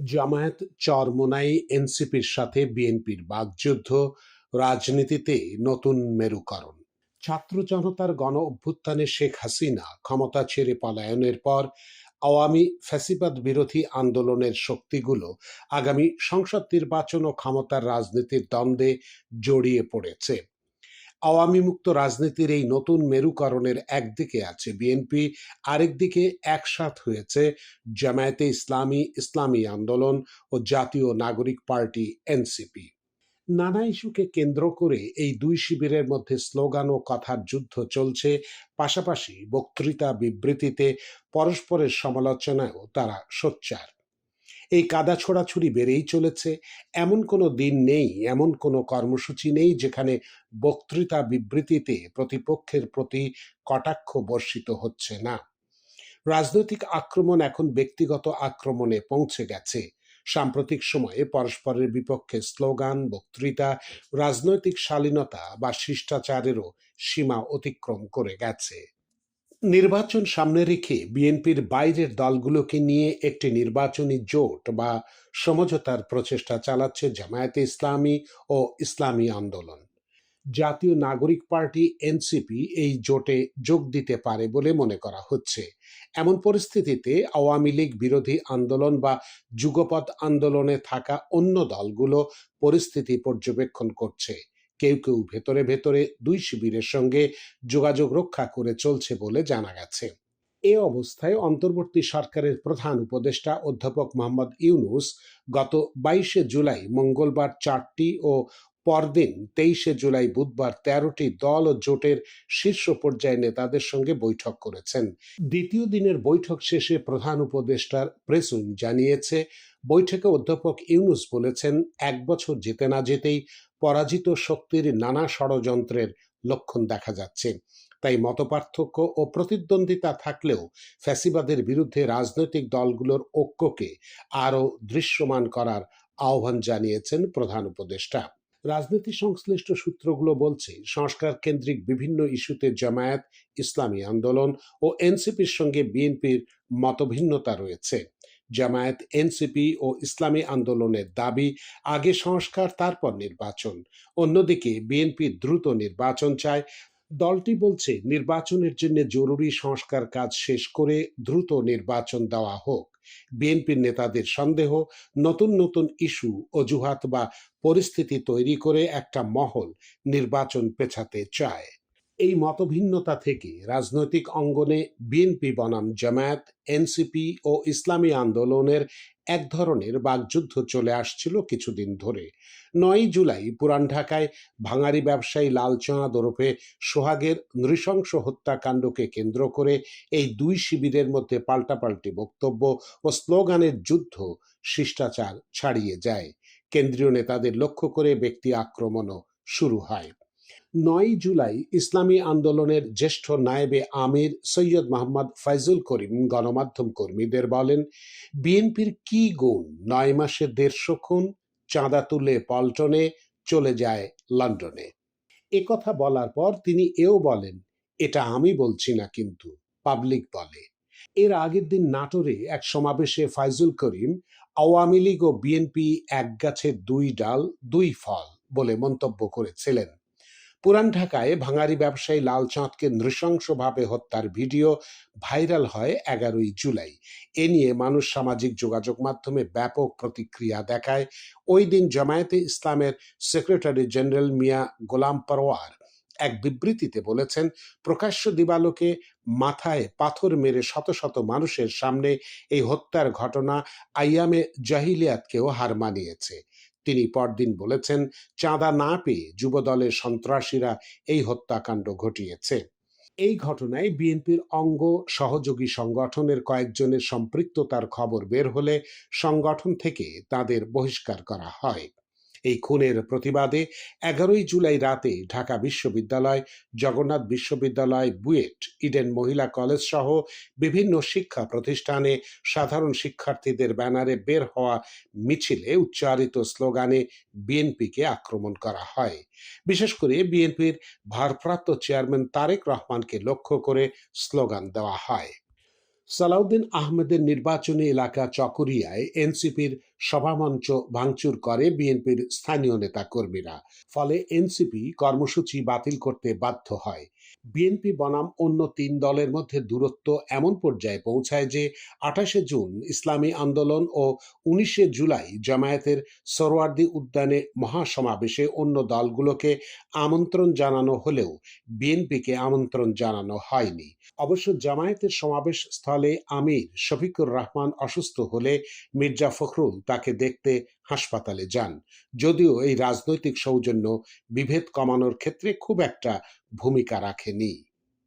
জামায়াত চরমোনাই এনসিপির সাথে বিএনপির বাগযুদ্ধ রাজনীতিতে নতুন মেরুকরণ। ছাত্র জনতার গণ অভ্যুত্থানে শেখ হাসিনা ক্ষমতা ছেড়ে পলায়নের পর আওয়ামী ফ্যাসিবাদ বিরোধী আন্দোলনের শক্তিগুলো আগামী সংসদ নির্বাচন ও ক্ষমতার রাজনীতির দ্বন্দ্বে জড়িয়ে পড়েছে। আওয়ামী মুক্ত রাজনীতির এই নতুন মেরুকরণের একদিকে আছে বিএনপি, আরেকদিকে একসাথ হয়েছে জামায়াতে ইসলামী ইসলামী আন্দোলন ও জাতীয় নাগরিক পার্টি, এনসিপি। নানা ইস্যুকে কেন্দ্র করে এই দুই শিবিরের মধ্যে স্লোগান ও কথার যুদ্ধ চলছে, পাশাপাশি বক্তৃতা বিবৃতিতে পরস্পরের সমালোচনায়ও তারা সোচ্চার। এই কাদা ছোড়াছুড়ি বেড়েই চলেছে। এমন কোনো দিন নেই, এমন কোনো কর্মসূচি নেই যেখানে বক্তৃতা বিবৃতিতে প্রতিপক্ষের প্রতি কটাক্ষ বর্ষিত হচ্ছে না। রাজনৈতিক আক্রমণ এখন ব্যক্তিগত আক্রমণে পৌঁছে গেছে। সাম্প্রতিক সময়ে পরস্পরের বিপক্ষে স্লোগান, বক্তৃতা, রাজনৈতিক শালীনতা বা শিষ্টাচারেরও সীমা অতিক্রম করে গেছে। নির্বাচন সামনে রেখে বিএনপির বাইরের দলগুলোকে নিয়ে একটি নির্বাচনী জোট বা সমঝোতার প্রচেষ্টা চালাচ্ছে জামায়াতে ইসলামী ও ইসলামী আন্দোলন। জাতীয় নাগরিক পার্টি এনসিপি এই জোটে যোগ দিতে পারে বলে মনে করা হচ্ছে। এমন পরিস্থিতিতে আওয়ামী লীগ বিরোধী আন্দোলন বা যুগপৎ আন্দোলনে থাকা অন্য দলগুলো পরিস্থিতি পর্যবেক্ষণ করছে। কেউ কেউ ভেতরে ভেতরে দুই শিবিরের সঙ্গে যোগাযোগ রক্ষা করে চলছে বলে জানা গেছে। এ অবস্থায় অন্তর্বর্তী সরকারের প্রধান উপদেষ্টা অধ্যাপক মোহাম্মদ ইউনুস গত বাইশে জুলাই, মঙ্গলবার চারটি ও পরদিন তেইশে জুলাই বুধবার তেরোটি দল ও জোটের শীর্ষ পর্যায়ে নেতাদের সঙ্গে বৈঠক করেছেন। দ্বিতীয় দিনের বৈঠক শেষে প্রধান উপদেষ্টার প্রেস জানিয়েছে, বৈঠকে অধ্যাপক ইউনুস বলেছেন, এক বছর যেতে না যেতেই পরাজিত শক্তির নানা ষড়যন্ত্রের লক্ষণ দেখা যাচ্ছে। তাই মতপার্থক্য ও প্রতিদ্বন্দ্বিতা থাকলেও ফ্যাসিবাদের বিরুদ্ধে রাজনৈতিক দলগুলোর ঐক্যকে আরও দৃশ্যমান করার আহ্বান জানিয়েছেন প্রধান উপদেষ্টা। রাজনীতি সংশ্লিষ্ট সূত্রগুলো বলছে, সংস্কার কেন্দ্রিক বিভিন্ন ইস্যুতে জামায়াত, ইসলামী আন্দোলন ও এনসিপির সঙ্গে বিএনপির মতভিন্নতা রয়েছে। জামায়াত, এনসিপি ও ইসলামী আন্দোলনের দাবি, আগে সংস্কার, তারপর নির্বাচন। অন্যদিকে, বিএনপি দ্রুত নির্বাচন চায়। দলটি বলছে, নির্বাচনের জন্য জরুরি সংস্কার কাজ শেষ করে দ্রুত নির্বাচন দেওয়া হোক। বিএনপির নেতাদের সন্দেহ, নতুন নতুন ইস্যু, অজুহাত বা পরিস্থিতি তৈরি করে একটা মহল নির্বাচন পেছাতে চায়। এই মতভিন্নতা থেকে রাজনৈতিক অঙ্গনে বিএনপি বনাম জামায়াত, এনসিপি ও ইসলামী আন্দোলনের এক ধরনের বাগযুদ্ধ চলে আসছিল কিছুদিন ধরে। নয় জুলাই পুরান ঢাকায় ভাঙারি ব্যবসায়ী লালচাঁদ ওরফে সোহাগের নৃশংস হত্যাকাণ্ডকে কেন্দ্র করে এই দুই শিবিরের মধ্যে পাল্টাপাল্টি বক্তব্য ও স্লোগানের যুদ্ধ শিষ্টাচার ছাড়িয়ে যায়। কেন্দ্রীয় নেতাদের লক্ষ্য করে ব্যক্তি আক্রমণও শুরু হয়। নয় জুলাই ইসলামী আন্দোলনের জ্যেষ্ঠ নায়েবে আমির সৈয়দ মোহাম্মদ ফাইজুল করিম গণমাধ্যম কর্মীদের বলেন, বিএনপির কি গুণ? নয় মাসে দেড়শো খুন, চাঁদা তুলে পল্টনে চলে যায় লন্ডনে। কথা বলার পর তিনি এও বলেন, এটা আমি বলছি না কিন্তু, পাবলিক বলে। এর আগের দিন নাটোরে এক সমাবেশে ফাইজুল করিম, আওয়ামী লীগ ও বিএনপি এক গাছের দুই ডাল, দুই ফল বলে মন্তব্য করেছিলেন। পুরান ঢাকায় ভাঙারি ব্যবসায়ী লালচাঁদকে নৃশংসভাবে হত্যার ভিডিও ভাইরাল হয় এগারোই জুলাই। এ নিয়ে মানুষ সামাজিক যোগাযোগ মাধ্যমে ব্যাপক প্রতিক্রিয়া দেখায়। ওই দিন জামায়াতে ইসলামের সেক্রেটারি জেনারেল মিয়া গোলাম পরোয়ার এক বিবৃতিতে বলেছেন, প্রকাশ্য দিবালোকে মাথায় পাথর মেরে শত শত মানুষের সামনে এই হত্যার ঘটনা আইয়ামে জাহিলিয়াতকেও হার মানিয়েছে। তিনি পরদিন বলেছেন, চাঁদা না পেয়ে যুবদলের সন্ত্রাসীরা এই হত্যাকাণ্ড ঘটিয়েছে। এই ঘটনায় বিএনপির অঙ্গ সহযোগী সংগঠনের কয়েকজনের সম্পৃক্ততার খবর বের হলে সংগঠন থেকে তাদের বহিষ্কার করা হয়। এই খুনের প্রতিবাদে এগারোই জুলাই রাতে ঢাকা বিশ্ববিদ্যালয়, জগন্নাথ বিশ্ববিদ্যালয়, বুয়েট, ইডেন মহিলা কলেজ সহ বিভিন্ন শিক্ষা প্রতিষ্ঠানে সাধারণ শিক্ষার্থীদের ব্যানারে বের হওয়া মিছিলে উচ্চারিত স্লোগানে বিএনপিকে আক্রমণ করা হয়। বিশেষ করে বিএনপির ভারপ্রাপ্ত চেয়ারম্যান তারেক রহমানকে লক্ষ্য করে স্লোগান দেওয়া হয়। সালাউদ্দিন আহমেদের নির্বাচনী এলাকা চকরিয়ায় এনসিপির সভামঞ্চ ভাঙচুর করে বিএনপির স্থানীয় নেতাকর্মীরা। ফলে এনসিপি কর্মসূচি বাতিল করতে বাধ্য হয়। বিএনপি বনাম অন্য তিন দলের মধ্যে দূরত্ব এমন পর্যায়ে পৌঁছায় যে, আঠাশে জুন ইসলামী আন্দোলন ও উনিশে জুলাই জামায়াতের সরোয়ার্দী উদ্যানে মহাসমাবেশে অন্য দলগুলোকে আমন্ত্রণ জানানো হলেও বিএনপিকে আমন্ত্রণ জানানো হয়নি। অবশ্য জামায়াতের সমাবেশ স্থলে আমির শফিকুর রহমান অসুস্থ হলে মির্জা ফখরুল তাকে দেখতে হাসপাতালে যান। যদিও এই রাজনৈতিক সৌজন্য বিভেদ কমানোর ক্ষেত্রে খুব একটা ভূমিকা রাখেনি।